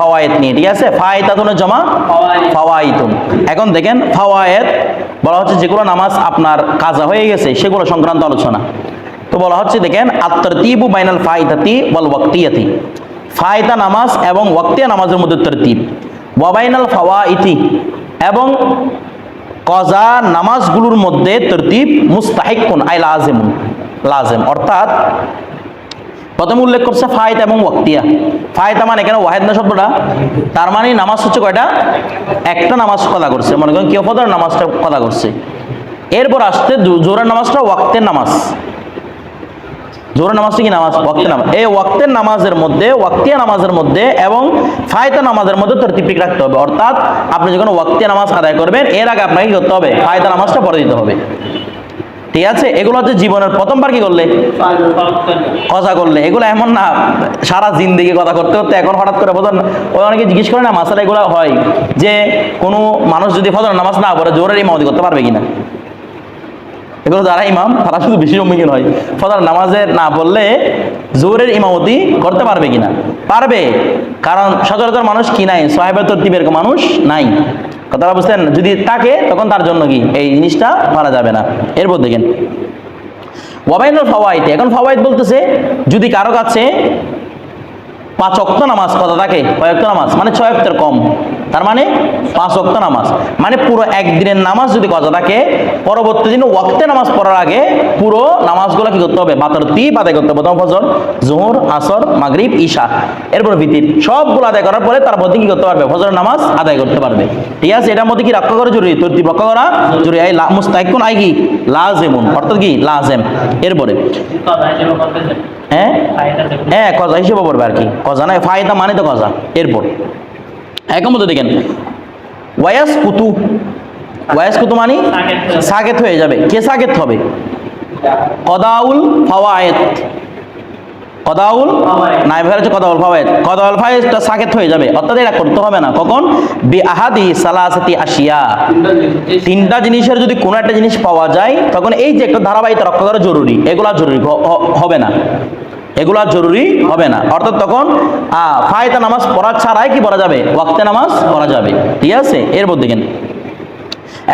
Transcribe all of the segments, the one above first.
ফাওয়ায়েত নিয়ে, ঠিক আছে? জমা এখন দেখেন বলা হচ্ছে যেগুলো নামাজ আপনার কাজা হয়ে গেছে, সেগুলো সংক্রান্ত আলোচনা। তো বলা হচ্ছে দেখেন বাইনাল নামাজ এবং ওয়াক্তিয়া নামাজের মধ্যে এবং কজা নামাজগুলোর মধ্যে তরতিব মুস্তাহিকুন আই লাজেম। অর্থাৎ প্রথমে উল্লেখ করছে ফায়তা এবং ওয়াক্তিয়া। ফায়তা মানে এখানে ওয়াহেদ না শব্দটা? তার মানে নামাজ হচ্ছে কয়টা? একটা নামাজ কথা করছে। মনে করেন কেউ ফদর নামাজটা কথা করছে। এরপর আসছে জো- জোহরের নামাজটা ওয়াক্তের নামাজ। জোহরের নামাজটা কি নামাজ? ওয়াক্তের নামাজ। এই ওয়াক্তের নামাজের মধ্যে, ওয়াক্তিয়া নামাজের মধ্যে এবং ফায়তা নামাজের মধ্যে তরতিব ঠিক রাখতে হবে। অর্থাৎ আপনি যখন ওয়াক্তিয়া নামাজ আদায় করবেন, এর আগে আপনাকে কি করতে হবে? ফায়তা নামাজটা পড়ে দিতে হবে। ঠিক আছে? এগুলো হচ্ছে জীবনের প্রথমবার কি করলে? কথা করলে। এগুলো এমন না, সারা জিন্দিগি কথা করতে করতে এখন হঠাৎ করে ফজর ওই অনেকে জিজ্ঞেস করে না, মাসালা এগুলো হয় যে কোনো মানুষ যদি ফজর নামাজ না পড়ে জোরের ইমামতি করতে পারবে কিনা? এগুলো যারা ইমাম, তারা শুধু বেশি সম্মুখীন হয়। ফজর নামাজের না পড়লে জোরের ইমামতি করতে পারবে কিনা? পারবে। কারণ সচরাচর মানুষ কি নাই? সাহেবের তরতিবের মানুষ নাই। কথাটা বুঝতেন, যদি থাকে তখন তার জন্য কি? এই জিনিসটা মারা যাবে না। এরপর দেখেন ওয়াবাইনুল ফাওয়াইদ, এখন ফাওয়াইদ বলতেছে, যদি কারও কাছে পাঁচ অক্ত নামাজ, কথা থাকে কয়েকটা নামাজ? মানে ছয় অক্তের কম। তার মানে পাঁচ অক্ত নামাজ। মানে পুরো একদিনের নামাজ যদি কথা থাকে, পরবর্তী দিন ওয়াক্তে নামাজ পড়ার আগে পুরো নামাজগুলো কি করতে হবে? বাতর তিপ আদায় করতে হবে। প্রথম ফজর, জোহর, আসর, মাগরিব, ঈশা। এরপর ভিতির। সবগুলো আদায় করার পরে তার মধ্যে কি করতে পারবে? ফজর নামাজ আদায় করতে পারবে। ঠিক আছে? এটার মধ্যে কি রক্ষা করা জরুরি? তরতিব রক্ষা করা জরুরি। এই মুস্তাহিকুন আই কি? লাজেমুন। অর্থাৎ কি? লাজেম। এরপরে। হ্যাঁ? হ্যাঁ কজা হিসেবে পড়বে আর কি। কজা নয়, ফায়দা মানে তো কজা। এরপর। মতো দেখেন ওয়াস কুতু ওয়াস কুতু মানে? সাকেত হয়ে যাবে। কে সাকেত হবে? কদাউল ফাওয়ায়েত। কদাউল নাই ভেবে হচ্ছে কদাউল ফাওয়ায়েত। কদাউল ফাওয়ায়েতটা সাকেত হয়ে যাবে। অর্থাৎ এটা করতে হবে না। কখন? বি আহাদি সালাসাতি আশিয়া। তিনটা জিনিসের যদি কোনো একটা জিনিস পাওয়া যায় তখন এই যে একটা ধারাবাহিকতা রক্ষা করা জরুরি। এগুলা জরুরি। হবে না। এগুলা জরুরি হবে না। অর্থাৎ তখন ফায়দা নামাজ পড়া ছাড়াই কি পড়া যাবে? ওয়াক্তে নামাজ পড়া যাবে। ঠিক আছে? এরপর দেখেন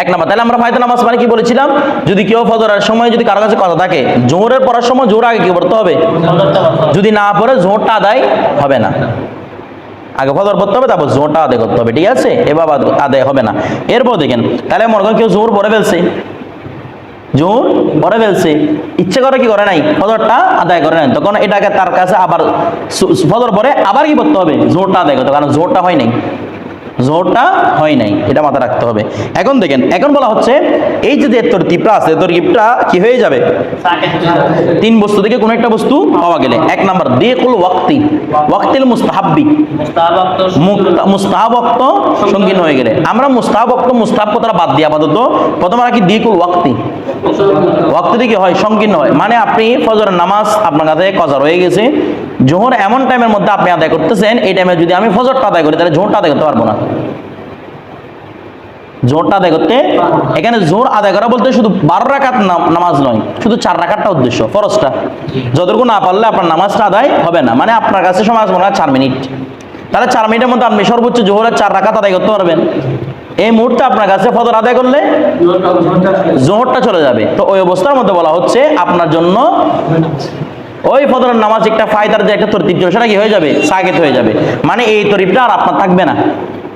এক নাম্বার, তাহলে আমরা ফায়দা নামাজ মানে কি বলেছিলাম? যদি কেউ ফজরের সময় যদি কারও কাছে কথা থাকে, জোহরের পড়ার সময় জোর আগে কি পড়তে হবে? যদি না পড়ে জোরটা আদায় হবে না। আগে ফজর পড়তে হবে, তারপর জোরটা আদায় করতে হবে। ঠিক আছে? এবার আদায় হবে না। এরপর দেখেন তাহলে মনে করেন কেউ জোর পড়ে ফেলছে। জোর ভরে ফেলছে। ইচ্ছে করে কি করে নাই? ফজরটা আদায় করে নাই। তখন এটাকে তার কাছে আবার ফজর পরে আবার কি করতে হবে? জোরটা আদায় করতে কারণ জোরটা হয় নাই। জোরটা হয় নাই, এটা মাথায় রাখতে হবে। এখন দেখেন, এখন বলা হচ্ছে, এই যে যে তরকিবটা আছে তরকিবটা কি হয়ে যাবে? তিন বস্তু থেকে কোনো একটা বস্তু পাওয়া গেলে। এক নাম্বার দেকুল ওয়াক্তি। ওয়াক্তিল মুস্তাহাব্বি। মুস্তাহাবক্ত সঙ্গীন হয়ে গেলে। আমরা মুস্তাহাবক্ত মুস্তাহাব কথাটা বাদ দিই আপাতত। প্রথমে রাখি দিকুল ওয়াক্তি। ওয়াক্তি থেকে হয় সংকীর্ণ হয়। মানে আপনি ফজরের নামাজ আপনার কাছে কজা রয়ে গেছে। জোহর এমন টাইমের মধ্যে আপনি আদায় করতেছেন, এই টাইমে যদি আমি ফজরটা আদায় করি, তাহলে জোহরটা আদায় করতে পারব না। জোরটা আদায় করতে, এখানে জোর আদায় করা বলতে শুধু বারো রাকাত নামাজ নয়, শুধু চার রাকাতটা উদ্দেশ্য, ফরজটা। যতটুকু না পারলে আপনার নামাজটা আদায় হবে না মানে আপনার কাছে সমাজ মনে হয় চার মিনিট। তাহলে চার মিনিটের মধ্যে আপনি সর্বোচ্চ জোহরের চার রাকাত আদায় করতে পারবেন। এই মুহূর্তে আপনার কাছে ফজর আদায় করলে জোহরটা চলে যাবে। তো ওই অবস্থার মধ্যে বলা হচ্ছে, আপনার জন্য ওই ফজরের নামাজ একটা ফায়দার যে একটা তরতিব ছিল, সেটা কি হয়ে যাবে? সাগেত হয়ে যাবে। মানে এই তরিবটা আর আপনার থাকবে না।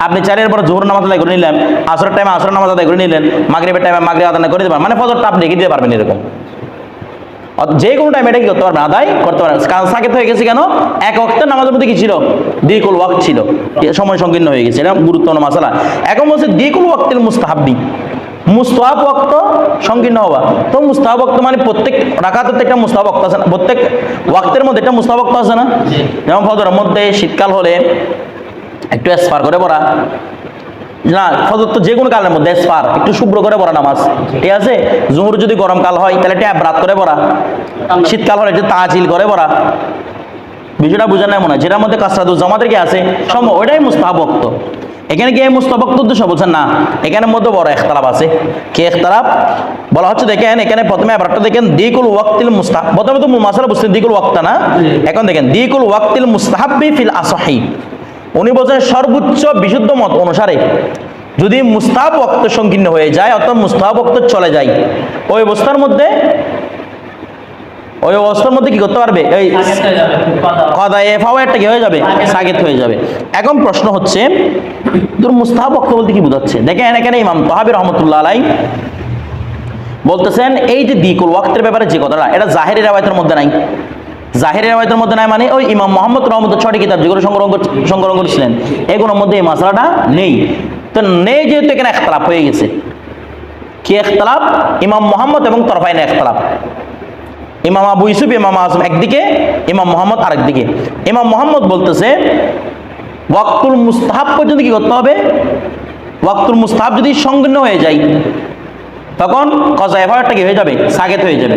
আপনি চারের পর জোহর নামাজ আদায় করে নিলেন, আসরের টাইমে আসরের নামাজ আদায় করে নিলেন, মাগরিবের টাইমে মাগরিব আদায় করে দিতে মানে ফজরটা আপনি রেখে দিতে পারবেন এরকম। যে কোনো টাইমে এটা কি করতে পারবেন, আদায় করতে পারবেন। কারণ সাকেত হয়ে গেছে কেন? এক অক্টের নামাজের মধ্যে কি ছিল? দ্বিকুল ওয়াক্ত ছিল। সময় সংকীর্ণ হয়ে গেছে। এটা গুরুত্বপূর্ণ মাসালা। এখন বলছে দ্বিকুল ওয়াক্তের মুস্তাহাব্বি। মুস্তাহাব ওয়াক্ত সংকীর্ণ হওয়া। তো মুস্তাহাব ওয়াক্ত মানে প্রত্যেক রাকাতের একটা মুস্তাহাব ওয়াক্ত আছে না? প্রত্যেক ওয়াক্তের মধ্যে একটা মুস্তাহাব ওয়াক্ত আছে না? যেমন ফজরের মধ্যে শীতকাল হলে একটু এসপার করে পড়া। না ফজর তো যে কোনো কালের মধ্যে এসপার একটু শুভ্র করে পড়া নামাজ। ঠিক আছে? জোহর যদি গরমকাল হয় তাহলে ট্যাব রাত করে পড়া। শীতকাল হলে একটু তাজিল করে পড়া। বিষয়টা বোঝা নাই মনে হয়? যেটার মধ্যে কাসরাদুল জামাতের কি আছে? সম ওইটাই মুস্তাহাবক্ত এখানে কি এই মুস্তাবক্ত উদ্দেশ্য বলছেন না? এখানের মধ্যে বড় একতালাপ আছে। কি একতালাপ বলা হচ্ছে দেখেন, এখানে প্রথমে আবারটা দেখেন দিকুল ওয়াক্তিল মুস্তাহ প্রথমে তো মাসালা বুঝছেন দিকুল ওয়াক্তা না? এখন দেখেন দিকুল ওয়াক্তিল মুস্তাহাব্বি ফিল আসহি। উনি বলছেন সর্বোচ্চ বিশুদ্ধ মত অনুসারে যদি মুস্তাহাব ওয়াক্ত সংকীর্ণ হয়ে যায়, অর্থাৎ মুস্তাহাব ওয়াক্ত চলে যায়, ওই অবস্থার মধ্যে ওই অবস্থার মধ্যে কি করতে পারবে? এই কদায় ফাওয়ারটা কি হয়ে যাবে? সাগেত হয়ে যাবে। এখন প্রশ্ন হচ্ছে তোর মুস্তাহাব ওয়াক্ত বলতে কি বোঝাচ্ছে? দেখেন এখানে ইমাম তহাবি রহমতুল্লাহ আলাই বলতেছেন এই যে দিকুল ওয়াক্তের ব্যাপারে যে কথাটা এটা জাহেরি রেওয়ায়তের মধ্যে নাই। জাহেরি রেওয়ায়তের মধ্যে নাই মানে ওই ইমাম মোহাম্মদ রহমত ছটি কিতাব যেগুলো সংগ্রহ সংগ্রহ করেছিলেন এগুলোর মধ্যে এই মশলাটা নেই। তো নেই যেহেতু এখানে একতলাপ হয়ে গেছে। কি একতলাপ ইমাম মোহাম্মদ এবং তরফাইনে একতলাপ ইমাম আবু ইউসুফ, ইমাম আজম একদিকে, ইমাম মোহাম্মদ আরেকদিকে। ইমাম মোহাম্মদ বলতেছে, ওয়াক্তুল মুস্তাহাব পর্যন্ত কি করতে হবে? ওয়াক্তুল মুস্তাহাব যদি সংকীর্ণ হয়ে যায়, তখন কজা এফআইআরটা কি হয়ে যাবে? সাগেত হয়ে যাবে।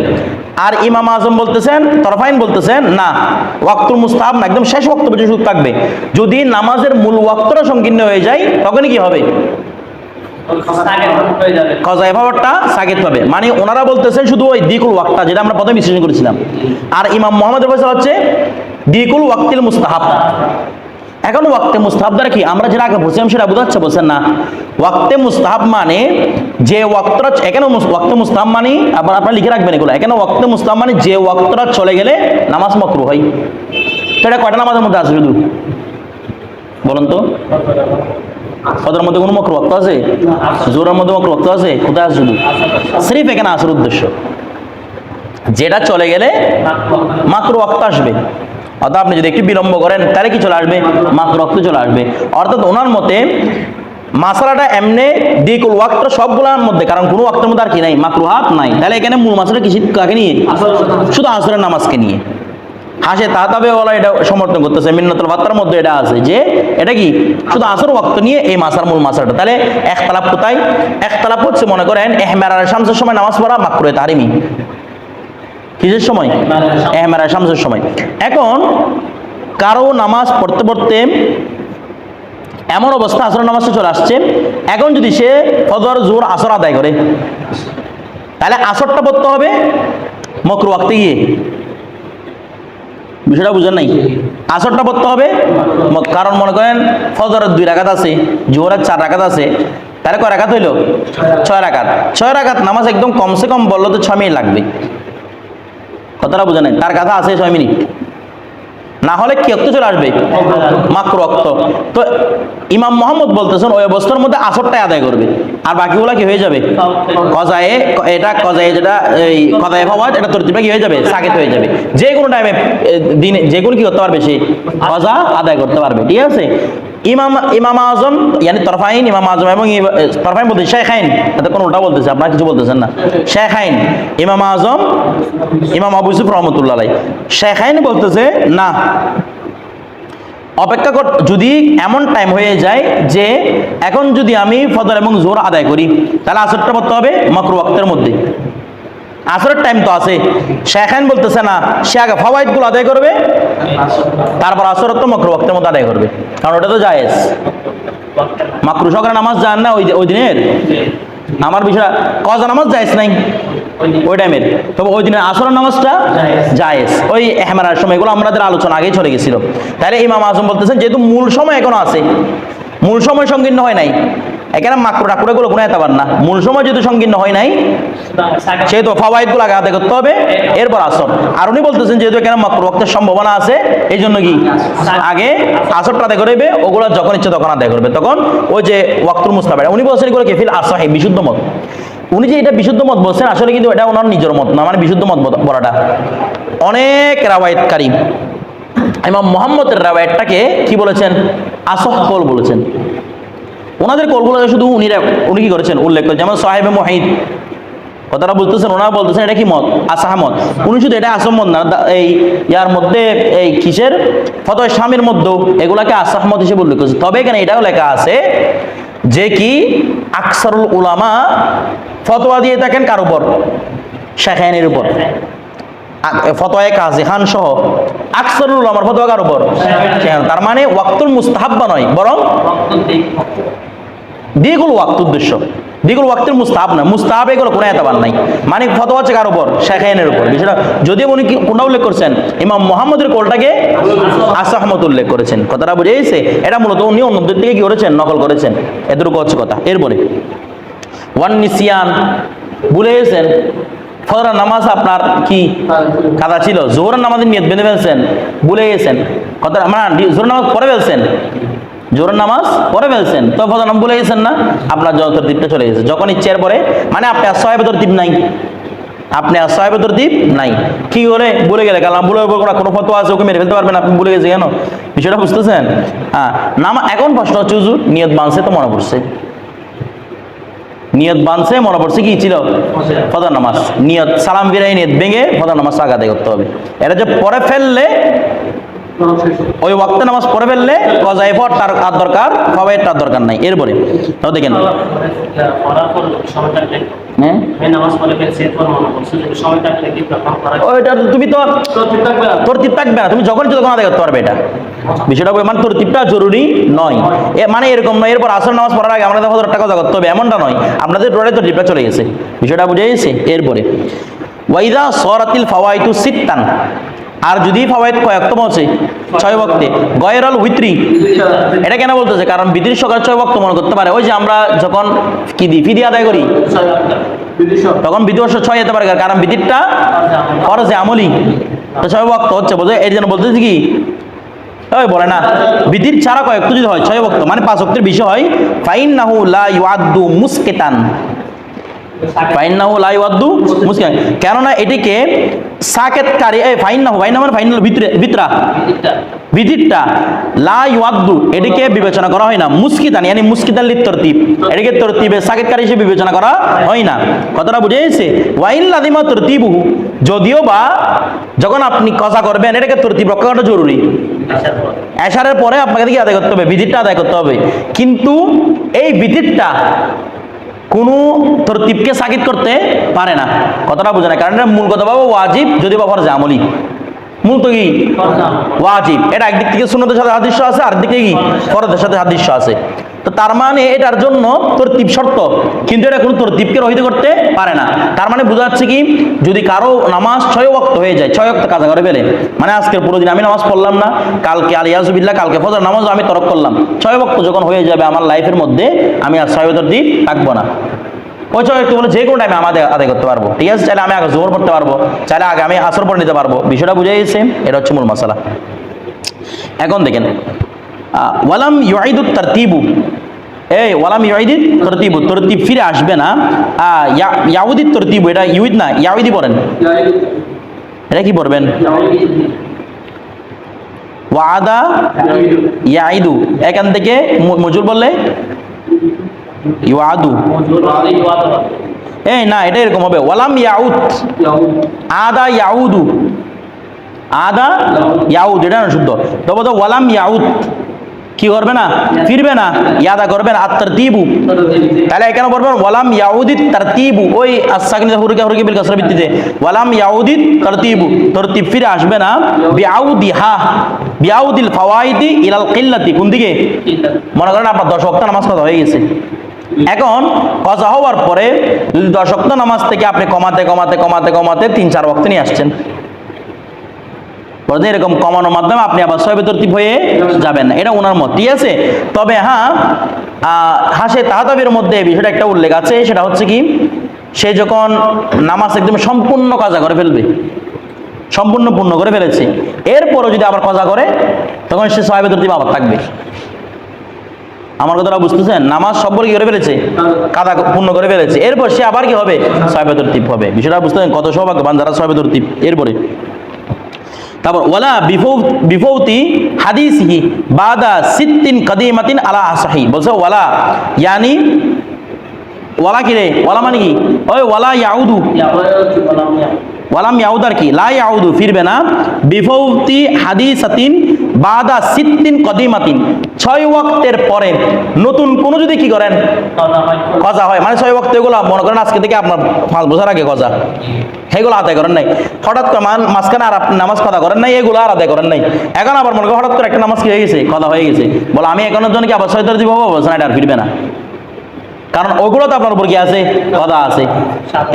আর ইমাম আজম বলতেছেন, তরফাইন বলতেছেন, না, ওয়াক্তুল মুস্তাহাব না, একদম শেষ ওয়াক্ত পর্যন্ত থাকবে। যদি নামাজের মূল ওয়াক্তটা সংকীর্ণ হয়ে যায়, তখনই কি হবে? কজা এফআইআরটা সাগেত হবে মানে ওনারা বলতেছেন শুধু ওই দিকুল ওয়াক্তটা যেটা আমরা প্রথমে বিশ্লেষণ করেছিলাম। আর ইমাম মোহাম্মদের ফয়সালা হচ্ছে দিকুল ওয়াক্তিল মুস্তাহাব। এখন ওয়াক্তে মুস্তাহাব দ্বারা কি? আমরা যেটা আগে বলছিলাম সেটা বোঝাচ্ছে, বলছেন না। ওয়াক্তে মুস্তাহাব মানে যে ওয়াক্তটা এখানে ওয়াক্তে মুস্তাহাব মানে আবার আপনারা লিখে রাখবেন এগুলো। এখানে ওয়াক্তে মুস্তাহাব মানে যে ওয়াক্তটা চলে গেলে নামাজ মকরু হয়। সেটা কয়টা নামাজের মধ্যে আছে শুধু? বলুন তো। ওদের মধ্যে কোনো মকরু ওয়াক্ত আছে? জোরের মধ্যে মকরু ওয়াক্ত আছে? কোথায় শুধু সিরিফ এখানে আসার উদ্দেশ্য। যেটা চলে গেলে মাত্র ওয়াক্ত আসবে। অর্থাৎ আপনি যদি একটু বিলম্ব করেন, তাহলে কি চলে আসবে? মাত্র রক্ত চলে আসবে। অর্থাৎ ওনার মতে মাসালাটা এমনি দিকুল ওয়াক্ত সবগুলোর মধ্যে, কারণ কোনো ওয়াক্তের মধ্যে আর কি নাই মাত্র হাত নাই। তাহলে এখানে মূল মাসালা কিসি কাকে নিয়ে? শুধু আসরের নামাজকে নিয়ে। হাসে তাতাবে ওলা এটা সমর্থন করতেছে। মিন্নতুল বাত্তার মধ্যে এটা আছে যে, এটা কি? শুধু আসর ওয়াক্ত নিয়ে এই মাসার মূল মাসাটা তাহলে একতলাপ কোথায়? একতলাপ হচ্ছে, মনে করেন, এহমেরার শামসের সময় নামাজ পড়া মাকরুয়ে তাহারিমি। কিসের সময়? এহমেরা শামসের সময়। এখন, কারও নামাজ পড়তে পড়তে এমন অবস্থা আসর নামাজে চলে আসছে। এখন যদি সে ফজর জোর আসর আদায় করে, তাহলে আসরটা পড়তে হবে মকরু ওয়াক্তে গিয়ে। বিষয়টা বুঝেন নাই? আসরটা পড়তে হবে কারণ মনে করেন ফজরের দুই রাখাত আছে, জোহরের চার রাখাত আছে। তাহলে কয় রাখাত হইল? ছয় রাখাত ছয় রাখাত নামাজ একদম কমসে কম বলল তো ছয় মিনিট লাগবে। কতটা বুঝে নেন তার কথা আছে ছয় মিনিট। না হলে কি রক্ত চলে আসবে। মাক্র রক্ত। তো ইমাম মোহাম্মদ বলতেছেন, ওই অবস্থার মধ্যে আসরটাই আদায় করবে। আর বাকিগুলো কি হয়ে যাবে? কজায়ে, এটা কজায়ে যেটা, এই কজায়ে ফওয়াজ এটা তরতিবা কি হয়ে যাবে? সাকিত হয়ে যাবে। যে কোনো টাইমে দিনে, যে কোনো কি করতে পারবে সে। কজা আদায় করতে পারবে। ঠিক আছে? ইমাম ইমাম আজম, ইয়ানি তরফাইন, ইমাম আজম এবং তরফাইন বলতে শেখাইন। তাতে কোনো ওটা বলতেছে, আপনারা কিছু বলতেছেন না। শেখাইন। ইমাম আজম, ইমাম আবু ইউসুফ রহমতুল্লাহ আলাই শেখাইন বলতেছে, না। অপেক্ষা কর, যদি এমন টাইম হয়ে যায় যে এখন যদি আমি ফদর এবং জোর আদায় করি, তাহলে আসরটা করতে হবে মকরু ওয়াক্তের মধ্যে। আসরের টাইম তো আছে। শেখাইন বলতেছে না, সে আগে ফওয়াইদগুলো আদায় করবে, তারপর আসরত মকরু ওয়াক্তের মধ্যে আদায় করবে। কারণ ওটা তো জায়েজ। মাকরু সকালে নামাজ যান না ওই ওই দিনের? আমার বিষয়, কজা নামাজ জায়েজ নাই? ওই টাইমের তবে ওই দিনের আসরের নামাজটা জায়েজ। ওই হেমারার সময় এগুলো আমাদের আলোচনা আগেই চলে গেছিল। তাহলে ইমাম আজম বলতেছেন, যেহেতু মূল সময় এখনও আছে, মূল সময় সংকীর্ণ হয় নাই। এখানে মাকড়ু টাকুরে গুলো কোনো এতাবার না। মূল সময় যেহেতু সংকীর্ণ হয় নাই সেহেতু ফাওয়াইদগুলো আগে আদায় করতে হবে, এরপর আসর। আর উনি বলতেছেন যেহেতু এখানে মাকড়ু রক্তের সম্ভাবনা আছে, এই জন্য কি? আগে আসরটা আদায় করবে ওগুলো যখন ইচ্ছে তখন আদায় করবে। তখন ওই যে ওয়াক্তুল মুস্তাফা, উনি বলছেন এগুলো কেফিল আসাহি, বিশুদ্ধ মত। উনি যে এটা বিশুদ্ধ মত বলছেন, আসলে কিন্তু এটা ওনার নিজের মত না মানে বিশুদ্ধ মত বলা- বলাটা। অনেক রাওয়ায়তকারী ইমাম মোহাম্মদের রাওয়ায়তটাকে কি বলেছেন? আসহ কল বলেছেন। ওনাদের কলগুলো শুধু উনি উনি কি করেছেন? উল্লেখ করেছেন। যেমন সাহেব মহিদ। কথাটা বলতেছেন ওনারা বলতেছেন এটা কি মত? আসাহামত। উনি শুধু এটা আসমত না এই ইয়ার মধ্যে এই কিসের? ফতয় স্বামীর মধ্যেও এগুলাকে আসাহমত হিসেবে উল্লেখ করেছে। তবে এখানে এটাও লেখা আছে যে কি? আকসারুল উলামা ফতোয়া দিয়ে থাকেন কার উপর? শেখায়নের উপর। ফতোয়ায়ে কাজী খান সহ আকসারুল উলামার ফতোয়া কার উপর। তার মানে ওয়াক্তুল মুস্তাহাব্বা নয়, বরং দ্বিগুল ওয়াক্ত উদ্দেশ্য। যেগুলো ওয়াক্তের মুস্তাহাব না মুস্তাহাব এগুলো কোনো এতবার নাই। মানে ফতোয়া হচ্ছে কার উপর? শেখাইনের উপর। বিষয়টা যদিও উনি কোনটা উল্লেখ করছেন? ইমাম মোহাম্মদের কোলটাকে আসাহমত উল্লেখ করেছেন। কথাটা বুঝে গেছে? এটা মূলত উনি অন্যদের থেকে কি করেছেন? নকল করেছেন। এতটুকু হচ্ছে কথা। এরপরে, ওয়ান নিসিয়ান, ভুলে গেছেন? ফজর নামাজ আপনার কি কাদা ছিল? জোহরের নামাজের নিয়ত বেঁধে ফেলছেন, ভুলে গেছেন। কথা মানে জোহর নামাজ পরে ফেলছেন। জোহরের নামাজ পরে ফেলছেন। তো ফজর নাম ভুলে গেছেন না? আপনার যত দ্বীপটা চলে গেছে। যখন ইচ্ছের পরে মানে আপনি আর সহায় দ্বীপ নাই। আপনি আর সহায় দ্বীপ নাই। কি করে ভুলে গেলে? কালাম ভুলে কোনো কোনো ফটো আছে, ওকে মেরে ফেলতে পারবেন আপনি ভুলে গেছে কেন? বিষয়টা বুঝতেছেন? হ্যাঁ। নামা এখন প্রশ্ন হচ্ছে নিয়ত বাঁধছে তো মনে পড়ছে। নিয়ত বানছে মনে পড়ছে কি ছিল? ফজর। নামাজ। নিয়ত সালাম ফিরাই নিয়ত ভেঙে ফজর নামাজ আগাতে করতে হবে। এটা যে পরে ফেললে ওই ওয়াক্তে নামাজ পড়ে ফেললে কজাইফর তার আর দরকার ফবাইয়ের তার দরকার নাই। এরপরে তাও দেখেন। হ্যাঁ? ওইটা তুমি তো তোর টিপ থাকবে না তুমি যখন ইচ্ছা আদায় করতে পারবে এটা। বিষয়টা মানে তোর টিপটা জরুরি নয়। এ মানে এরকম নয় এরপর আসর নামাজ পড়ার আগে আমাদের হাজার টাকা করতে হবে এমনটা নয়। আপনাদের টোটালে তো টিপটা চলে গেছে। বিষয়টা বুঝে গেছে? এরপরে ওয়াইদা সরাতিল ফাওয়াইতু সিত্তান। আর যদি ফাওয়াইত কয়েকতম আছে ছয় বক্তে গয়েরল হুইত্রি এটা কেন বলতেছে? কারণ বিধির সকাল ছয় বক্ত মনে করতে পারে। ওই যে আমরা যখন কি দিই? ফিদি আদায় করি। তখন বিধিবর্ষ ছয় যেতে পারে। কারণ বিধিরটা ফরজে আমলি। তো ছয় বক্ত হচ্ছে বোঝে এর জন্য বলতেছি কি? ওই বলে না। বিধির ছাড়া কয়েকটু যদি হয়, ছয় বক্ত মানে পাঁচ বক্তের বিষয় হয় ফাইন নাহু লা ইউআদ্দু মুসকেতান। ফাইন নাহু লা ইউআদ্দু মুসকেতান কেননা এটিকে সাকেতকারী, এই ফাইন নাহু মানে ফাইনাল ভিতরে, ভিতরা। বিধিরটা লা ইউআদ্দু, এটিকে বিবেচনা করা হয় না। মুসকিতান yani মুসকিতান লিত তরতিব এটিকে তরতিবে, সাকিতকারী হিসেবে বিবেচনা করা হয় না। কথাটা বুঝে গেছে? ওয়াইন লাদিমা তরতিবহু যদিও বা যখন আপনি কজা করবেন, এটাকে তরতিব রক্ষা করাটা জরুরি। এশারের পরে আপনাকে দিকে আদায় করতে হবে? বিধিরটা আদায় করতে হবে। কিন্তু এই বিধিরটা কোনো তরতিবকে সাকিত করতে পারে না। কথাটা বোঝে না কারণ এটা মূল কথা বাবা ওয়াজিব যদি বা জামলি মূল তো কি? ওয়াজিব। এটা একদিক থেকে সুন্নতের সাথে সাদৃশ্য আছে আর দিকে কি ফরজের সাথে সাদৃশ্য আছে। তো তার মানে এটার জন্য তরতিব শর্ত। কিন্তু এটা কোনো তরতিবকে রহিত করতে পারে না। তার মানে বোঝা যাচ্ছে কি? যদি কারও নামাজ ছয় ওয়াক্ত হয়ে যায়, ছয় ওয়াক্ত কাজা করে ফেলে মানে আজকের পুরো দিন আমি নামাজ পড়লাম না, কালকে আলিয়াজুবিল্লাহ কালকে ফজর নামাজ আমি তরক করলাম। ছয় ওয়াক্ত যখন হয়ে যাবে আমার লাইফের মধ্যে, আমি আর ছয় তরতিব থাকব না। ওই ছয় একটু বলে যে কোনো টাইমে আমাদের আদায় করতে পারব। ঠিক আছে? চাইলে আমি আগে জোর পড়তে পারব, চাইলে আগে আমি আসর পড়ে নিতে পারব। বিষয়টা বুঝে গেছে? এটা হচ্ছে মূল মশলা এখন দেখেন ওয়ালাম ইউআইদুত তারতিবু এই, ওয়ালাম ইউআইদিত তরতিবু, তরতিব ফিরে আসবে না। ইয়া- ইয়াউদিত তরতিবু, এটা ইউইদ না ইয়াউদি পড়েন। এটা কি পড়বেন? ওয়াদা ইয়াইদু এখান থেকে মজুর বললে? ইয়াদু এই, না, এটা এরকম হবে। ওয়ালাম ইয়াউদ। আদা ইয়াউদু। আদা ইয়াউদ, এটা না শুদ্ধ। তবে তো ওয়ালাম ইয়াউদ। কি করবে না? ফিরবে না। ইয়াদা করবে না। আত্মার তিবু তাহলে এখানে বলবেন ওয়ালাম ইয়াউদিত তারতিবু। ওই আসাকিন হুরকে হুরকে বিল কাসরা ভিত্তিতে। ওয়ালাম ইয়াউদিত তারতিবু। তরতিব ফিরে আসবে না। বিআউদিহা। বিআউদিল ফাওয়াইদি ইলাল কিল্লাতি। কোন দিকে? মনে করেন আপনার দশ ওয়াক্ত নামাজ কথা হয়ে গেছে। এখন কজা হওয়ার পরে দশ ওয়াক্ত নামাজ থেকে আপনি কমাতে কমাতে কমাতে কমাতে তিন চার ওয়াক্ত নিয়ে আসছেন। বলতে এরকম কমানোর মাধ্যমে আপনি আবার ছয় তরতিব হয়ে যাবেন না। এটা ওনার মত, ঠিক আছে? তবে হ্যাঁ হাসে তাহাতাবের মধ্যে বিষয়টা একটা উল্লেখ আছে, সেটা হচ্ছে কি, সে যখন নামাজ একদম সম্পূর্ণ কাজা করে ফেলবে, সম্পূর্ণ পূর্ণ করে ফেলেছে, এরপরও যদি আবার কজা করে, তখন সে ছয় তরতিব আবার থাকবে। আমার কথাটা বুঝতেছেন? নামাজ সব্বর কি করে ফেলেছে? কাদা পূর্ণ করে ফেলেছে। এরপর সে আবার কি হবে? ছয় তরতিব হবে। বিষয়টা বুঝতেছেন কত সৌভাগ্যবান যারা ছয় তরতিব এরপরে। তারপর ওয়ালা বিভৌতি হাদিসহি বাদা সিদ্দিন কদিমাতিন আলা আসাহি বলছে ওয়ালা, ইয়ানি, ওয়ালা কিরে ওয়ালা মানে কি? ওই ওয়ালা ইয়াউদু। ওয়ালাম ইয়াউদ আর কি? লা ইয়াউদু ফিরবে না। বিফৌতি হাদিসাতিন বাদা সিত্তিন কদিমাতিন। ছয় ওয়াক্তের পরে নতুন কোনো যদি কি করেন? কজা হয়। মানে ছয় ওয়াক্ত এগুলো মনে করেন আজকে থেকে আপনার পাঁচ বছর আগে কজা সেগুলো আদায় করেন নাই। হঠাৎ করে মান মাঝখানে আর আপনি নামাজ কথা করেন নাই এগুলো আর আদায় করেন নাই। এখন আবার মনে করেন হঠাৎ করে একটা নামাজ কি হয়ে গেছে? কথা হয়ে গেছে। বলো আমি এখনের জন্য কি আবার ছয় তারিখ দিব? বলছেন এটা আর ফিরবে না। কারণ ওগুলো তো আপনার উপর কি আছে? কথা আছে।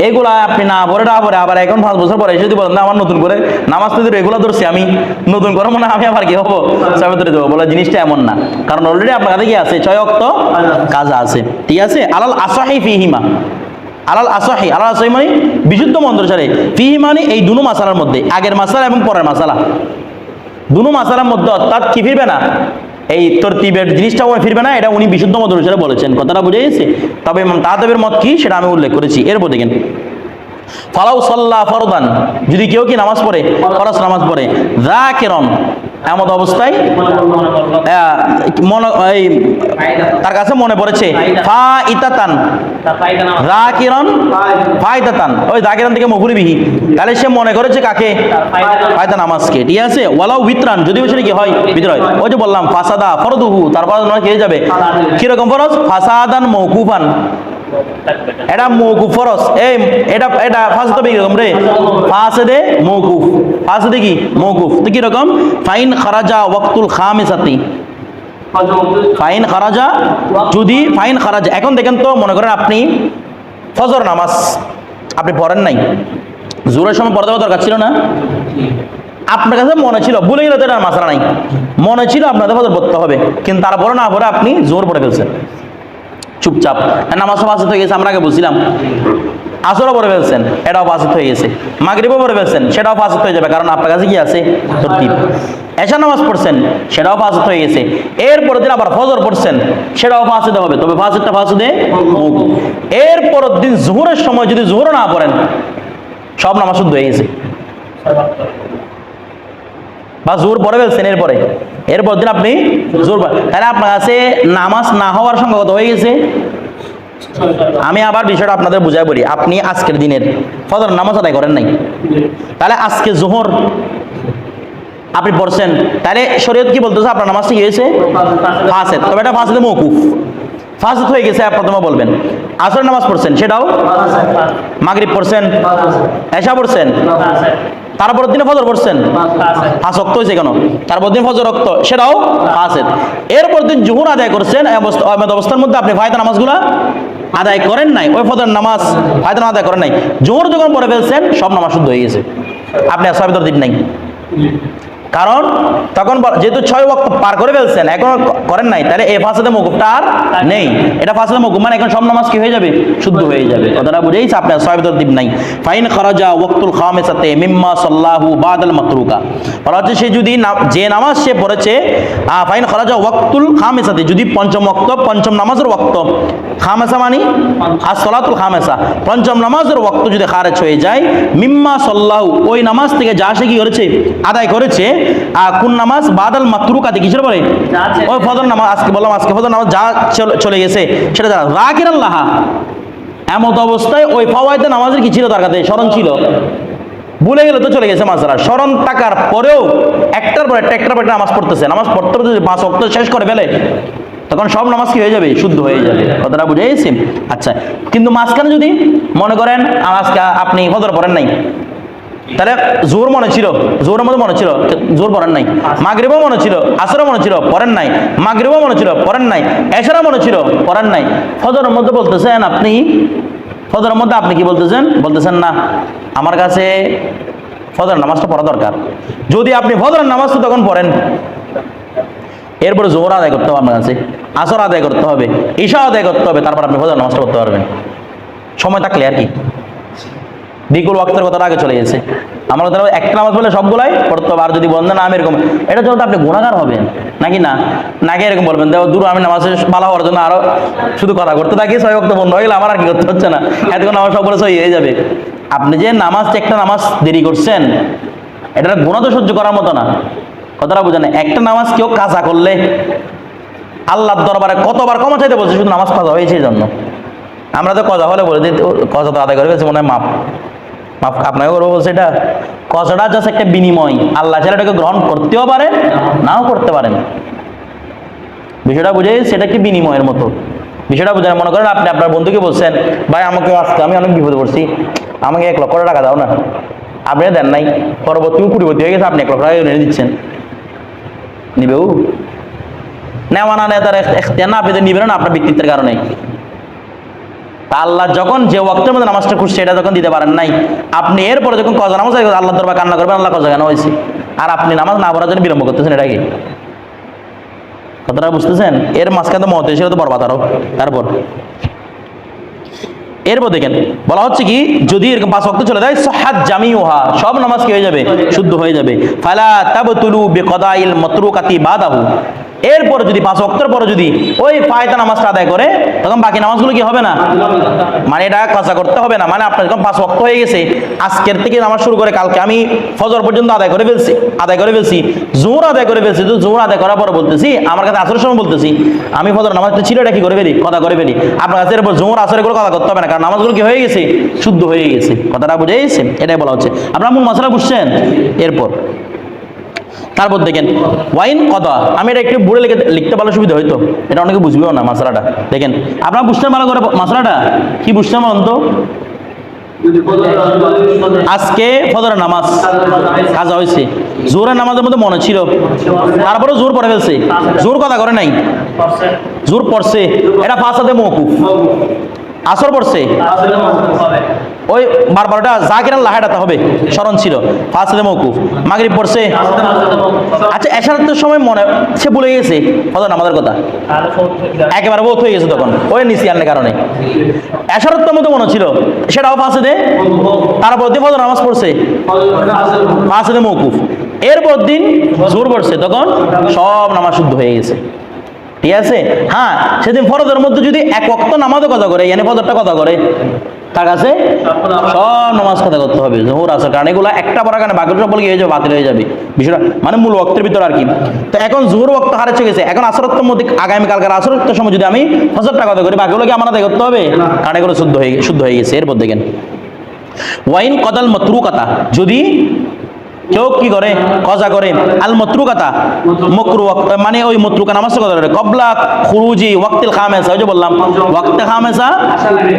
এগুলা আপনি না পড়ে, না পরে আবার এখন পাঁচ বছর পরে এসে যদি বলেন, না, আমার নতুন করে নামাজ তো এগুলো ধরছি আমি, নতুন করে মনে আমি আবার কি হব? সবাই ধরে দেবো। বলে জিনিসটা এমন না। কারণ অলরেডি আপনার কাছে কি আছে? ছয় অক্ত কাজা আছে। ঠিক আছে? আলাল আসাহি ফিহিমা। আলাল আসাহি আলাল আসাহি মানে বিশুদ্ধ মন্ত্রসারে। ফিহি মানে এই দুনো মাসালার মধ্যে, আগের মাসালা এবং পরের মাসালা। দুনো মাসালার মধ্যে অর্থাৎ কি ফিরবে না? এই তরতিবের জিনিসটা ওই ফিরবে না, এটা উনি বিশুদ্ধ মত অনুসারে বলেছেন। কথাটা বুঝে গেছে? তবে ইমাম মত কি? সেটা আমি উল্লেখ করেছি। এরপর দেখেন। ফালাউ সাল্লাহ ফরদান। যদি কেউ কি নামাজ পড়ে, ফরজ নামাজ পড়ে যা কেরম এমন অবস্থায় তার কাছে মনে পড়েছে ফা ইতাতান রাকিরন ফায়দাতান ওই জাকিরান থেকে মফুরি বিহি তাহলে সে মনে করেছে কাকে? ফায়দা নামাজকে। ঠিক আছে? ওয়ালাউ বিত্রান যদি সেটা কি হয়? হয়। ওই যে বললাম, ফাসাদা, ফরদুহু, তারপর কে যাবে? কীরকম ফরজ? ফাসাদান মৌকুফান এটা মৌকুফ ফরজ। এই, এটা এটা হবে কীরকম রে। ফাসেদে মৌকুফ। ফাসেদে কি? মৌকুফ। তো কীরকম ফাইন খারাজা ওয়াক্তুল খামিসাতি। ফাইন খারাজা যদি, ফাইন খারাজা। এখন দেখেন তো, মনে করেন আপনি ফজর নামাজ, আপনি পড়েন নাই। জোরের সময় পড়া দরকার ছিল না। আপনার কাছে মনে ছিল, ভুলে গেলে তো এটা মাসালা নাই। মনে ছিল আপনাদের ফজর পড়তে হবে। কিন্তু তারপরে না পরে আপনি জোর পড়ে ফেলছেন। চুপচাপ। নামাজ ফাঁসিত হয়ে গেছে, আমরা আগে বুঝছিলাম। আসরও পড়ে ফেলছেন, এটাও ফাঁসিত হয়ে গেছে। মাগরিবও পড়ে ফেলছেন, সেটাও ফাঁসিত হয়ে যাবে। কারণ আপনার কাছে কি আছে? তরতিব। এশা নামাজ পড়ছেন, সেটাও ফাঁসিত হয়ে গেছে। এরপরের দিন আবার ফজর পড়ছেন, সেটাও ফাঁসিতে হবে। তবে ফাঁসিদটা ফাঁসিদে মৌকুফ এর পরের দিন জোহরের সময় যদি জোহর না পড়েন, সব নামাজ শুদ্ধ হয়ে গেছে। বা জোর পড়ে ফেলছেন এরপরে। এরপর দিন আপনি জোর তাহলে আপনার কাছে নামাজ না হওয়ার কত হয়ে গেছে? আমি আবার বিষয়টা আপনাদের বুঝাই বলি। আপনি আজকের দিনের ফজর নামাজ আদায় করেন নাই। তাহলে আজকে জোহর আপনি পড়ছেন। তাহলে শরীয়ত কি বলতেছে? আপনার নামাজটা কি হয়েছে? ফাসেদ। তবে এটা ফাসেদে মৌকুফ ফাসেদ হয়ে গেছে প্রথমে বলবেন। আসর নামাজ পড়ছেন, সেটাও? মাগরিব পড়ছেন? এশা পড়ছেন? তারপরের দিনে ফজর পড়ছেন? ফাঁস রক্ত হয়েছে কেন? তারপর দিন ফজর রক্ত, সেটাও ফাঁসেদ এরপর দিন জুহুর আদায় করছেন অবস্থার মধ্যে আপনি ফায়দা নামাজগুলা আদায় করেন নাই। ওই ফজর নামাজ ফায়দা আদায় করেন নাই। জোহর যখন পড়ে ফেলছেন, সব নামাজ শুদ্ধ হয়ে গেছে। আপনি আর দিন নাই। কারণ তখন যেহেতু ছয় ওয়াক্ত পার করে ফেলছেন, এখন করেন নাই, তাহলে এ ফাঁসাতে মকুফটা আর নেই। এটা ফাঁসাতে মকুফ মানে এখন সব নামাজ কি হয়ে যাবে? শুদ্ধ হয়ে যাবে। কথাটা বুঝেইছে আপনার ভিতর দিন নাই। ফাইন খরাজা ওয়াক্তুল খামেসাতে মিম্মা সাল্লাহু বাদাল মাতরুকা। বলা হচ্ছে সে যদি যে নামাজ সে পড়েছে ফাইন খরাজা ওয়াক্তুল খামেসাতে, যদি পঞ্চম ওয়াক্ত, পঞ্চম নামাজের ওয়াক্ত। খামেসা মানি? আর সলাতুল খামেসা। পঞ্চম নামাজের ওয়াক্ত যদি খারেজ হয়ে যায়, মিম্মা সাল্লাহু, ওই নামাজ থেকে যা সে কি করেছে? আদায় করেছে কোন নামাজ? বাদাল মাতরুকাতে কিসের বলে। ওই ফজর নামাজ আজকে বললাম আজকে ফজর নামাজ যা চলে- গেছে সেটা যারা রাকির আল্লাহ। এমত অবস্থায় ওই ফাওয়াইতে নামাজের কি ছিল তার কাছে? স্মরণ ছিল। ভুলে গেলে তো চলে গেছে মাসারা স্মরণ থাকার পরেও একটার পর একটা একটার পর একটা নামাজ পড়তেছে। নামাজ পড়তে পড়তে যদি পাঁচ অক্ট শেষ করে ফেলে তখন সব নামাজ কি হয়ে যাবে? শুদ্ধ হয়ে যাবে। কথাটা বুঝে গেছি আচ্ছা কিন্তু মাঝখানে যদি মনে করেন আজকে আপনি ফজর পড়েন নাই তাহলে জোর মনে ছিল জোরের মধ্যে মনে ছিল জোর পড়েন নাই। মাগরিবও মনে ছিল, আসরও মনে ছিল, পড়েন নাই। মাগরিবও মনে ছিল, পড়েন নাই। এশারা মনে ছিল, পড়েন নাই। ফজরের মধ্যে বলতেছেন আপনি, ফজরের মধ্যে আপনি কি বলতেছেন? বলতেছেন না, আমার কাছে ফজর নামাজটা পড়া দরকার। যদি আপনি ফজরের নামাজটা তখন পড়েন, এরপরে জোহর আদায় করতে হবে আপনার কাছে, আসর আদায় করতে হবে, ঈশা আদায় করতে হবে, তারপর আপনি ফজর নামাজটা করতে পারবেন। সময় থাকলে আর কি। বিকুল ওয়াক্তের কথাটা আগে চলে গেছে। আমার কথা একটা নামাজ বলে সবগুলাই পড়তে হবে আর যদি বন্ধ না, আমি এরকম এটা জন্য তো আপনি গুণাগার হবেন, নাকি না? নাকি এরকম বলবেন দেখো দূর, আমি নামাজে ভালো হওয়ার জন্য আরও শুধু কথা করতে থাকি, ছয় ওয়াক্ত বন্ধ হয়ে গেলে আমার আর কি করতে হচ্ছে না। এতক্ষণ আমার সবগুলো সই হয়ে যাবে। আপনি যে নামাজ, একটা নামাজ দেরি করছেন এটা গুণা তো সহ্য করার মতো না। কথাটা বুঝেন একটা নামাজ কেউ কাজা করলে আল্লাহর দরবারে কতবার ক্ষমা চাইতে বলছে শুধু নামাজ কাজা হয়েছে এই জন্য। আমরা তো কজা হলে বলে দিই, কজা তো আদায় করে ফেলছে, মনে হয় মাপ আপনাকে করব বলছে এটা। কজটা জাস্ট একটা বিনিময়। আল্লাহ চাইলে এটাকে গ্রহণ করতেও পারেন নাও করতে পারেন। বিষয়টা বুঝে সেটা কি বিনিময়ের মতো? বিষয়টা বুঝে মনে করেন আপনি আপনার বন্ধুকে বলছেন, ভাই, আমাকে আজকে আমি অনেক বিপদে পড়ছি। আমাকে এক লক্ষ টাকা দাও না। আপনি দেন নাই। পরবর্তী কুড়িবর্তী হয়ে গেছে, আপনি এক লক্ষ টাকা এনে দিচ্ছেন। নিবেও নেওয়া না নেয় তার এখতিয়ার না, আপনি তো নিবেন না আপনার ব্যক্তিত্বের কারণে। আল্লাহ যখন যে ওয়াক্তের মধ্যে নামাজটা খুশি সেটা যখন দিতে পারেন নাই, আপনি এরপরে যখন কজা নামাজ আল্লাহ দরবার কান্না করবেন, আল্লাহ কজা কেন হয়েছে। আর আপনি নামাজ না পড়ার জন্য বিলম্ব করতেছেন, এটা কি? কথাটা বুঝতেছেন? এর মাঝখানে তো মত এসে তো বরবাদ আরও। তারপর? এরপর দেখেন, বলা হচ্ছে কি, যদি এরকম পাঁচ ওয়াক্ত চলে যায় সহাদ জামি ওহা সব নামাজ কি হয়ে যাবে? শুদ্ধ হয়ে যাবে। ফালা তাবতুলু বিকদাইল মাতরুকাতি বাদাহু। এরপর যদি পাঁচ ওয়াক্তের পরে যদি ওই ফায়দা নামাজটা আদায় করে, তখন বাকি নামাজগুলো কি হবে না? মানে এটা কাজা করতে হবে না। মানে আপনার যখন পাঁচ ওয়াক্ত হয়ে গেছে, আজকের থেকে নামাজ শুরু করে কালকে আমি ফজর পর্যন্ত আদায় করে ফেলছি, আদায় করে ফেলছি জোর আদায় করে ফেলছি, তো জোর আদায় করার পরে বলতেছি, আমার কাছে আসরের সময় বলতেছি, আমি ফজর নামাজটা ছিল, এটা কি করে ফেলি? কথা করে ফেলি। আপনার কাছে এরপর জোর আসরে করে কথা করতে হবে না, কারণ নামাজগুলো কি হয়ে গেছে? শুদ্ধ হয়ে গেছে। কথাটা বুঝে গেছে এটাই বলা হচ্ছে। আপনার মূল মশলা বুঝছেন? এরপর তারপর দেখেন, ওয়াইন কদা, আমি এটা একটু বুড়ে লিখে লিখতে পারলে সুবিধা হইতো। এটা অনেকে বুঝবেও না মশলাটা দেখেন, আপনারা বুঝতে ভালো করে মশলাটা কি বুঝতে বলুন তো আজকে ফজরের নামাজ। কাজা হয়েছে। জোরের নামাজের মধ্যে মনে ছিল। তারপরে জোর পড়ে ফেলছে। জোর কথা করে নাই। জোর পড়ছে। এটা হাতে মৌকুফ আসর পড়ছে? ওই বারবারটা যা কিনা লাহাটাতে হবে, স্মরণ ছিল হাতে মৌকুফ মাগরিব পড়ছে? আচ্ছা এশারাতের সময় মনে, সে ভুলে গেছে। ফজর নামাজের কথা। একেবারে বোধ হয়ে গেছে তখন। ওই নিচি আনলে কারণে। এশারতের মধ্যে মনে ছিল। সেটাও পাঁচে দে তারপর দিন ফজর নামাজ পড়ছে। দে মৌকুফ এরপর দিন জোর পড়ছে, তখন সব নামাজ শুদ্ধ হয়ে গেছে। ঠিক আছে? হ্যাঁ সেদিন ফরজের মধ্যে যদি এক অক্ত নামাজও কথা করে এনে ফজরটা কথা করে, তার কাছে সব নামাজ কথা করতে হবে। জোহর আছে কারণ এগুলো একটা পড়ার কারণে বাকি বলে হয়ে যাবে? বাতিল হয়ে যাবে। বিষয়টা মানে মূল ওয়াক্তের ভিতর আর কি। তো এখন জোহর ওয়াক্ত হারে চলে গেছে। এখন আসরত্বের মধ্যে আগামীকালকার আসরত্বের সময় যদি আমি ফজরটা কথা করি, বাকিগুলো কি আমার করতে হবে? কারণ এগুলো শুদ্ধ হয়ে শুদ্ধ হয়ে গেছে। এরপর দেখেন। ওয়াইন কদাল মতরু কথা যদি কেউ কি করে? কজা করে? আল মতরুকাতা মকরু মানে ওই মতরুকা নামাজ কথা কবলা খুরুজি ওয়াক্তিল খামেসা, ওই যে বললাম, ওয়াক্তে খামেসা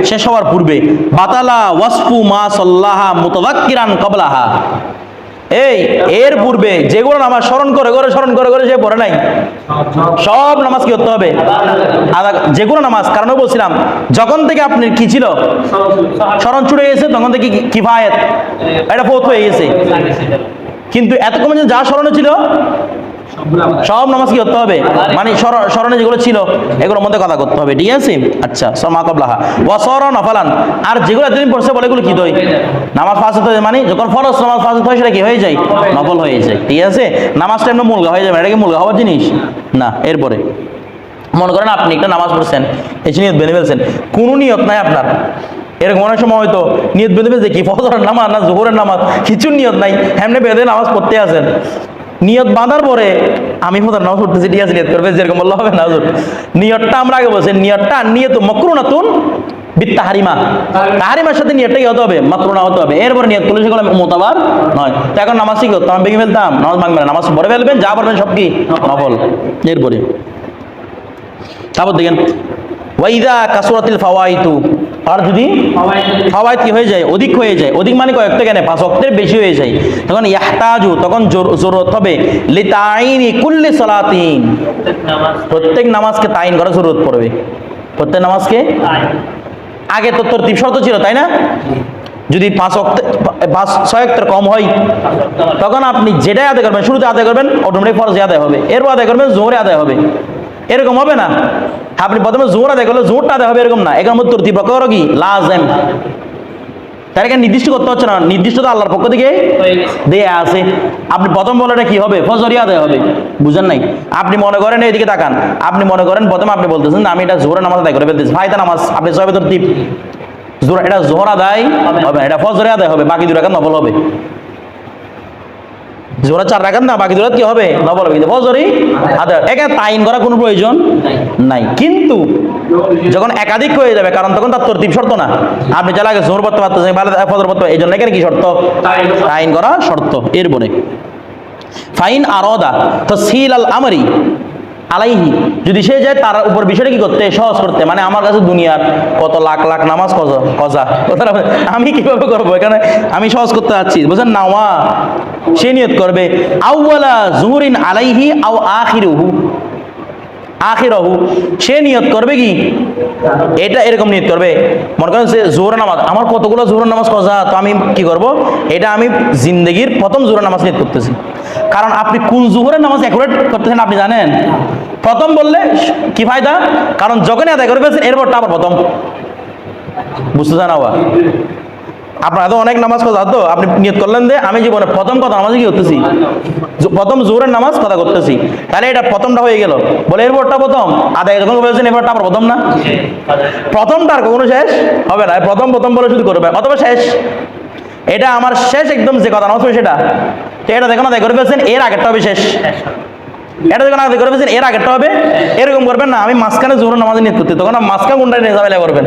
শেষ হওয়ার পূর্বে। বাতালা ওয়াসফু মা সাল্লাহা মুতাওয়াক্কিরান কবলাহা। এই, এর পূর্বে যেগুলো নামাজ স্মরণ করে করে স্মরণ করে করে সে পড়ে নাই। সব নামাজ কি করতে হবে? যেগুলো নামাজ, কারণ বলছিলাম, যখন থেকে আপনি কি ছিল? স্মরণ ছুটে গেছে, তখন থেকে কি- কিফায়েত? এটা ফোর্থ হয়ে গেছে। কিন্তু এতক্ষণ যে যা স্মরণে ছিল সব নামাজ কি করতে হবে? মানে স্মরণে যেগুলো ছিল এগুলোর মধ্যে কথা করতে হবে ঠিক আছে? আচ্ছা সমা কবলাহা ওয়াসর নফালান। আর যেগুলো এতদিন পড়ছে বলে এগুলো কি দই? নামাজ ফাঁস হতে মানে যখন ফরজ নামাজ ফাঁস হয় সেটা কি হয়ে যায়? নফল হয়ে যায় ঠিক আছে? নামাজটা এমনি মুলগা হয়ে যাবে এটা কি মুলগা হওয়ার জিনিস? না এরপরে। মনে করেন আপনি একটা নামাজ পড়ছেন এসে নিয়ত বেঁধে ফেলছেন। কোনো নিয়ত নাই আপনার। এরকম অনেক সময় হয়তো নিয়ত বেঁধে ফেলছে কি? ফজরের নামাজ না জোহরের নামাজ? কিছু নিয়ত নাই। এমনি বেঁধে নামাজ পড়তে আছেন। নিয়ত বাঁধার পরে আমি ফজর নামাজ পড়তেছি, ঠিক আছে, নিয়ত করবে? যেরকম বললে হবে না নিয়তটা আমরা আগে বলছি, নিয়তটা নিয়ত তাহারিমার সাথে নিয়তটা কি হতে হবে? মাকরুনা হতে হবে। এরপরে নিয়ত করলে সেগুলো মোতাবার নয়। তো এখন নামাজ কি করতাম ভেঙে ফেলতাম, নামাজ না। নামাজ পড়ে ফেলবেন, যা পারবেন সব কি? এরপরে, তারপর দেখেন, ওয়াইদা কাসুরাতিল ফাওয়াইতু। আর যদি ফাওয়াইত কি হয়ে যায়? অধিক হয়ে যায়। অধিক মানে কয়েকটা কেন? পাঁচ অক্টের বেশি হয়ে যায়। তখন ইয়াহতাজু তখন জোর- জরুরত হবে। লিতাইনি কুল্লি সালাতিন। প্রত্যেক নামাজকে তাইন করা জরুরত পড়বে। প্রত্যেক নামাজকে আগে তো তরতিব শর্ত ছিল তাই না? যদি পাঁচ অক্ট পাঁচ ছয় অক্টের কম হয় তখন আপনি যেটাই আদায় করবেন শুরুতে আদায় করবেন অটোমেটিক ফরজে আদায় হবে। এরপর আদায় করবেন জোরে আদায় হবে। এরকম হবে না। আপনি প্রথমে জোর আদায় করলে জোরটা আদায় হবে এরকম না। এখানে মধ্যে তরতিব রক্ষা করো কি? লাজেম। তার এখানে নির্দিষ্ট করতে হচ্ছে না। নির্দিষ্ট তো আল্লাহর পক্ষ থেকে দেয়া আছে। আপনি প্রথম বলাটা কি হবে? ফজরি আদায় হবে। বুঝেন নাই? আপনি মনে করেন এইদিকে তাকান। আপনি মনে করেন প্রথমে আপনি বলতেছেন আমি এটা জোরে নামাজ আদায় করে ফেলতেছি। ফায়দা নামাজ আপনি ছয় বেতর টিপ জোর এটা জোহর আদায় হবে এটা ফজরে আদায় হবে। বাকি দু রাখাত নফল হবে। জোহরা চার রাখেন না বাকি দু কি হবে? নবল কিন্তু ফজরি আদার একা তাইন করা কোনো প্রয়োজন নাই। কিন্তু যখন একাধিক হয়ে যাবে কারণ তখন তার তরতিব শর্ত না। আপনি যারা আগে জোর পড়তে পারতেছেন ভালো ফজর পড়তে এই জন্য এখানে কি শর্ত? তাইন করা। শর্ত। এর বনে ফাইন আরদা তো সিল আল আমারি। আলাইহি। যদি সে যায়, তার উপর বিষয়টা কি করতে? সহজ করতে। মানে আমার কাছে দুনিয়ার কত লাখ লাখ নামাজ কজা আমি কীভাবে করব? এখানে আমি সহজ করতে যাচ্ছি। বুঝলেন নাওয়া সে নিয়ত করবে, আউওয়ালা জুহুরিন আলাইহি আও আখিরুহু। আখিরাহু, সে নিয়ত করবে কি? এটা এরকম নিয়ত করবে। মনে করেন সে জোহর নামাজ, আমার কতগুলো জোহর নামাজ কজা? তো আমি কি করব? এটা আমি জিন্দগির প্রথম জোহর নামাজ নিয়ত করতেছি। কারণ আপনি কোন জোহরের নামাজ অ্যাকুরেট করতেছেন আপনি জানেন? প্রথম বললে, কি ফায়দা? কারণ যখনই আদায় করে ফেলছেন এরপরটা আবার প্রথম। বুঝতে চান আবার? আপনার তো অনেক নামাজ কথা তো আপনি নিয়ত করলেন যে, আমি জীবনে প্রথম কথা নামাজে কি করতেছি? প্রথম জোরের নামাজ কথা করতেছি। তাহলে এটা প্রথমটা হয়ে গেল। বলে, এরপরটা প্রথম। আদায় যখন বলেছেন এরপরটা আবার প্রথম না? প্রথমটা আর কখনো শেষ হবে না। প্রথম প্রথম বলে শুধু করবে, অথবা শেষ। এটা আমার শেষ একদম যে কথা, নতুন সেটা। তো এটা দেখো না করে ফেলছেন এর আগেরটা হবে শেষ। এটা যখন না করে ফেলছেন এর আগেরটা হবে। এরকম করবেন না, আমি মাঝখানে জোর নামাজ নিয়ে করতে তখন মাঝখানে কোনটা নিয়ে যাবে করবেন।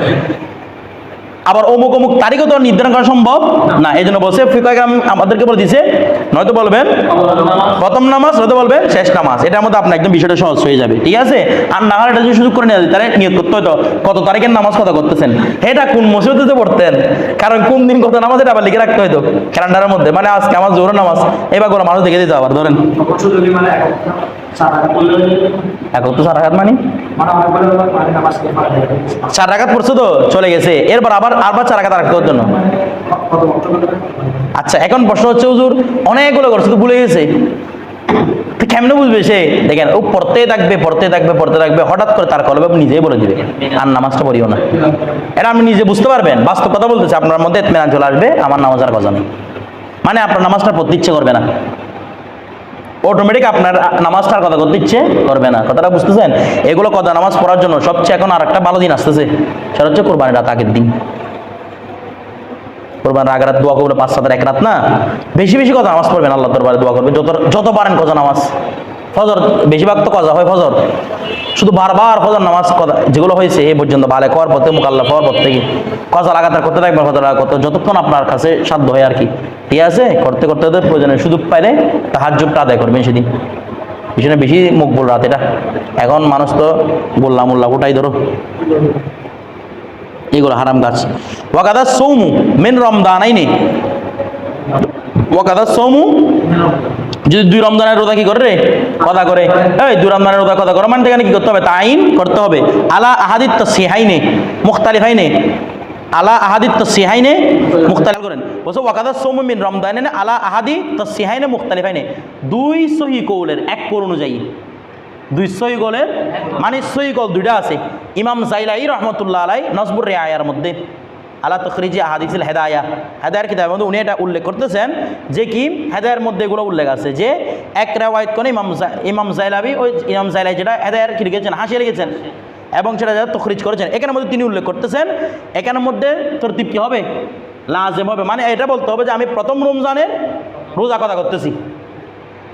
আবার অমুক অমুক তারিখও তো নির্ধারণ করা সম্ভব না এই জন্য বলছে ফিকাম আমাদেরকে বলে দিছে, নয়তো বলবেন, প্রথম নামাজ, নয়তো বলবেন, শেষ নামাজ, এটার মধ্যে আপনার একদম বিষয়টা সহজ হয়ে যাবে, ঠিক আছে? আর না এটা যদি সুযোগ করে নেওয়া যায়, তাহলে নিয়ত করতে হয়তো কত তারিখের নামাজ কথা করতেছেন? এটা কোন মসজিদে পড়তেন? কারণ কোন দিন কত নামাজ এটা আবার লিখে রাখতে হয়তো ক্যালেন্ডারের মধ্যে মানে আজকে আমার জোর নামাজ, এবার করে মানুষ দেখে দিতে আবার ধরেন। এক তো হাত মানি? চার রাখাত পড়ছে তো? চলে গেছে। এরপর আবার আবার চার রাখতে হতো জন্য? আচ্ছা এখন প্রশ্ন হচ্ছে হুজুর অনেকগুলো করছে তো ভুলে গেছে। তো কেমনে বুঝবে সে? দেখেন ও পড়তে থাকবে পড়তে থাকবে পড়তে থাকবে হঠাৎ করে তার কলবে নিজেই বলে দিবে আর নামাজটা পড়িও না। এটা আপনি নিজে বুঝতে পারবেন। বাস্তব কথা বলতেছে আপনার মধ্যে চলে আসবে আমার নামাজ আর কথা নেই। মানে আপনার নামাজটা পড়তে ইচ্ছে করবে না। অটোমেটিক আপনার নামাজটার কথা করতে ইচ্ছে করবে না। কথাটা বুঝতেছেন? এগুলো কথা নামাজ পড়ার জন্য সবচেয়ে এখন আর একটা ভালো দিন আসতেছে। সেটা হচ্ছে কোরবানি রাত আগের দিন। কোরবানির আগের রাত দোয়া করবে, পাঁচ সাতের এক রাত না? বেশি বেশি কথা নামাজ পড়বেন আল্লাহ দরবারে দোয়া করবে যত যত পারেন কথা নামাজ। ফজর বেশিরভাগ তো কজা হয় ফজর? শুধু বারবার ফজর নামাজ যেগুলো হয়েছে এই পর্যন্ত বালে কর পর থেকে মোকাল্লা হওয়ার পর থেকে। কজা লাগাতার করতে থাকবেন লাগা করতে যতক্ষণ আপনার কাছে সাধ্য হয় আর কি। ঠিক আছে? করতে করতে করতে প্রয়োজনে সুযোগ পাইলে তাহার যুগটা আদায় করবেন সেদিন। পিছনে বেশি মুখ বল রাত এটা। এখন মানুষ তো বললাম উল্লাহ ওটাই ধরো। এগুলো হারাম গাছ ওয়াকাদা সৌমু মেন রমদান আইনে ওয়াকাদা সৌমু যদি দুই রমজানের রোজা কি করে রে? কথা করে। এই, দুই রমজানের রোজা কথা করে মানে এখানে কি করতে হবে? তাইন করতে হবে। আলা আহাদিত সিহাইনে মুখতালিফ হাইনে আলা আহাদিত সিহাইনে মুখতালিফ করেন। বলছো, ওয়াকাদা সৌমু মিন রমদান আলা আহাদি সিহাইনে মুখতালিফ হাইনে দুই সহি কৌলের এক কোর অনুযায়ী। দুই সহি গোলের মানে সহি গোল দুইটা আছে। ইমাম জাইলাই রহমতুল্লাহ আলাই নজবুর রে আয়ার মধ্যে। আল্লাহ তখরিজি আহাদিসিল হেদায়া। হেদায়ের কিতাবের মধ্যে উনি এটা উল্লেখ করতেছেন যে কি? হেদায়ের মধ্যে এগুলো উল্লেখ আছে যে এক রেওয়ায়ত করে ইমাম ইমাম জাইলাবি, ওই ইমাম জাইলাই যেটা হেদায়ের কি লিখেছেন? হাসিয়ে লিখেছেন। এবং সেটা যারা তখরিজ করেছেন। এখানের মধ্যে তিনি উল্লেখ করতেছেন, এখানের মধ্যে তরতিব কি হবে? লাজেম হবে। মানে এটা বলতে হবে যে আমি প্রথম রমজানের রোজা কথা করতেছি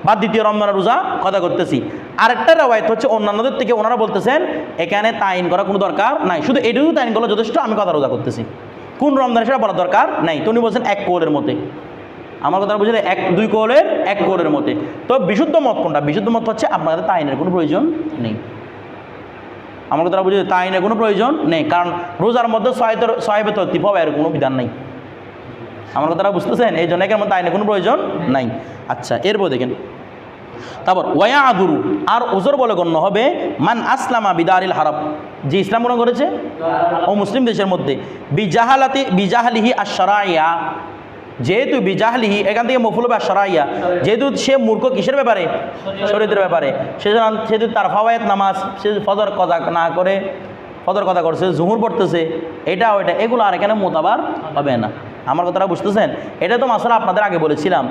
বা দ্বিতীয় রমজানের রোজা কথা করতেছি। আরেকটা রেওয়ায়ত হচ্ছে অন্যান্যদের থেকে ওনারা বলতেছেন, এখানে তাইন করা কোনো দরকার নাই। শুধু এটুকু তাইন করলে যথেষ্ট, আমি কথা রোজা করতেছি। কোন রমজানে সেটা বলার দরকার নাই। তো উনি বলছেন এক কোলের মতে আমার কথা বুঝলে, এক, দুই কোলের, এক কোলের মতে তো বিশুদ্ধ মত কোনটা? বিশুদ্ধ মত হচ্ছে আপনাদের তাইনের কোনো প্রয়োজন নেই। আমার কথা বুঝলে, তাইনের কোনো প্রয়োজন নেই। কারণ রোজার মধ্যে সহায়তা সহায়বে তর্তিব হবে, এর কোনো বিধান নাই। আমার কথাটা বুঝতেছেন? এই জন্য মধ্যে আইনের কোনো প্রয়োজন নাই। আচ্ছা এরপর দেখেন। তারপর, ওয়া আদুরু আর ওজোর বলে গণ্য হবে, মান আসলামা বিদারিল হারব যে ইসলাম গ্রহণ করেছে? ও মুসলিম দেশের মধ্যে। বিজাহালাতে, বিজাহালিহি আশরাইয়া যেহেতু বিজাহলিহি, এখান থেকে মফুল হবে আশরাইয়া যেহেতু সে মূর্খ কিসের ব্যাপারে? শরীরের ব্যাপারে। সেজন্য সেহেতু তার ফাওয়ায়ত নামাজ, সে ফজর কজা না করে, ফজর কথা করছে, জুহুর পড়তেছে এটা ওইটা এগুলো আর এখানে মোতাবার হবে না। আমার কথাটা বুঝতেছেন? এটা তো মাসালা আপনাদের আগে বলেছিলাম।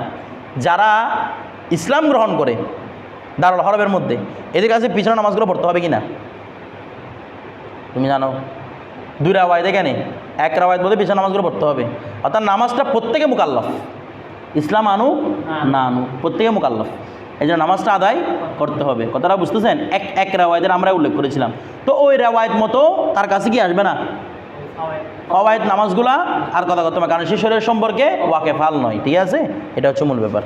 যারা ইসলাম গ্রহণ করে, দারুল হরবের মধ্যে, এদের কাছে পিছনে নামাজগুলো পড়তে হবে কি না তুমি জানো, দুই রাওয়ায় এখানে এক রাওয়ায় বলতে পিছনে নামাজগুলো পড়তে হবে। অর্থাৎ নামাজটা প্রত্যেকে মুকাল্লফ। ইসলাম আনু না আনু, প্রত্যেকে মুকাল্লফ। এই জন্য নামাজটা আদায় করতে হবে। কথাটা বুঝতেছেন? এক এক রেওয়ায়তের আমরা উল্লেখ করেছিলাম। তো ওই রেওয়ায়ত মতো তার কাছে কি আসবে না? অবায়ত নামাজগুলা আর কথা হবে কারণ সে শরীরের সম্পর্কে ওয়াকে ফাল নয়, ঠিক আছে? এটা হচ্ছে মূল ব্যাপার।